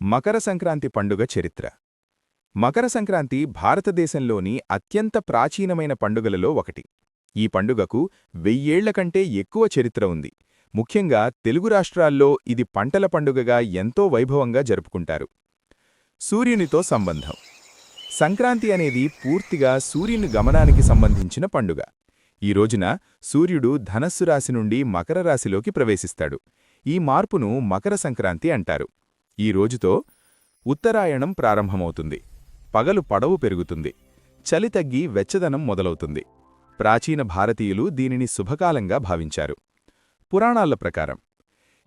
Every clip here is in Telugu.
మకర సంక్రాంతి పండుగ చరిత్ర. మకర సంక్రాంతి భారతదేశంలోని అత్యంత ప్రాచీనమైన పండుగలలో ఒకటి. ఈ పండుగకు వెయ్యేళ్ళ కంటే ఎక్కువ చరిత్ర ఉంది. ముఖ్యంగా తెలుగు రాష్ట్రాల్లో ఇది పంటల పండుగగా ఎంతో వైభవంగా జరుపుకుంటారు. సూర్యునితో సంబంధం. సంక్రాంతి అనేది పూర్తిగా సూర్యుని గమనానికి సంబంధించిన పండుగ. ఈ రోజున సూర్యుడు ధనస్సు రాశి నుండి మకర రాశిలోకి ప్రవేశిస్తాడు. ఈ మార్పును మకర సంక్రాంతి అంటారు. ఈ రోజుతో ఉత్తరాయణం ప్రారంభమవుతుంది. పగలు పడవు పెరుగుతుంది. చలి తగ్గి వెచ్చదనం మొదలవుతుంది. ప్రాచీన భారతీయులు దీనిని శుభకాలంగా భావించారు. పురాణాల ప్రకారం.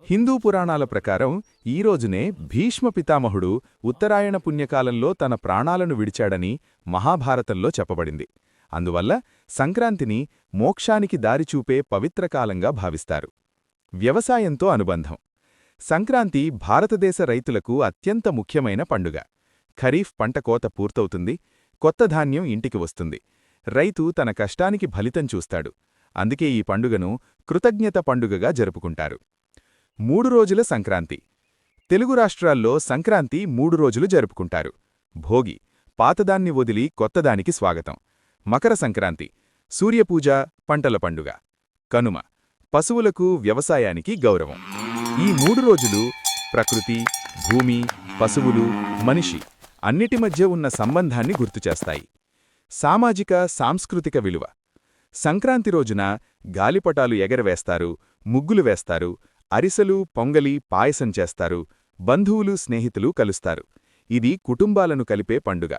హిందూ పురాణాల ప్రకారం ఈ రోజునే భీష్మ పితామహుడు ఉత్తరాయణ పుణ్యకాలంలో తన ప్రాణాలను విడిచాడని మహాభారతంలో చెప్పబడింది. అందువల్ల సంక్రాంతిని మోక్షానికి దారిచూపే పవిత్రకాలంగా భావిస్తారు. వ్యవసాయంతో అనుబంధం. సంక్రాంతి భారతదేశ రైతులకు అత్యంత ముఖ్యమైన పండుగ. ఖరీఫ్ పంట కోత పూర్తవుతుంది కొత్త ధాన్యం ఇంటికి వస్తుంది. రైతు తన కష్టానికి ఫలితం చూస్తాడు. అందుకే ఈ పండుగను కృతజ్ఞత పండుగగా జరుపుకుంటారు. మూడు రోజుల సంక్రాంతి. తెలుగు రాష్ట్రాల్లో సంక్రాంతి మూడు రోజులు జరుపుకుంటారు. భోగి పాతదాన్ని వదిలి కొత్తదానికి స్వాగతం. మకర సంక్రాంతి సూర్యపూజ పంటల పండుగ. కనుమ పశువులకు వ్యవసాయానికి గౌరవం. ఈ మూడు రోజులు ప్రకృతి భూమి పశువులు మనిషి అన్నిటి మధ్య ఉన్న సంబంధాన్ని గుర్తుచేస్తాయి సామాజిక సాంస్కృతిక విలువ. సంక్రాంతి రోజున గాలిపటాలు ఎగరవేస్తారు ముగ్గులు వేస్తారు అరిసెలు పొంగలి పాయసం చేస్తారు బంధువులు స్నేహితులు కలుస్తారు. ఇది కుటుంబాలను కలిపే పండుగ.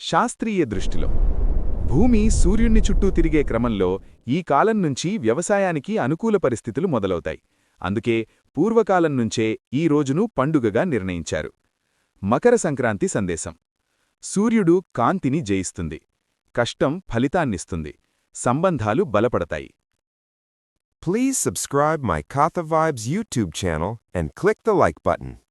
శాస్త్రీయ దృష్టిలో భూమి సూర్యుణ్ణి చుట్టూ తిరిగే క్రమంలో ఈ కాలం నుంచి వ్యవసాయానికి అనుకూల పరిస్థితులు మొదలవుతాయి. అందుకే పూర్వకాలం నుంచే ఈ రోజును పండుగగా నిర్ణయించారు. మకర సంక్రాంతి సందేశం. సూర్యుడు కాంతిని జయిస్తుంది. కష్టం ఫలితాన్నిస్తుంది. సంబంధాలు బలపడతాయి. Please subscribe my Katha Vibes YouTube channel and click the like button.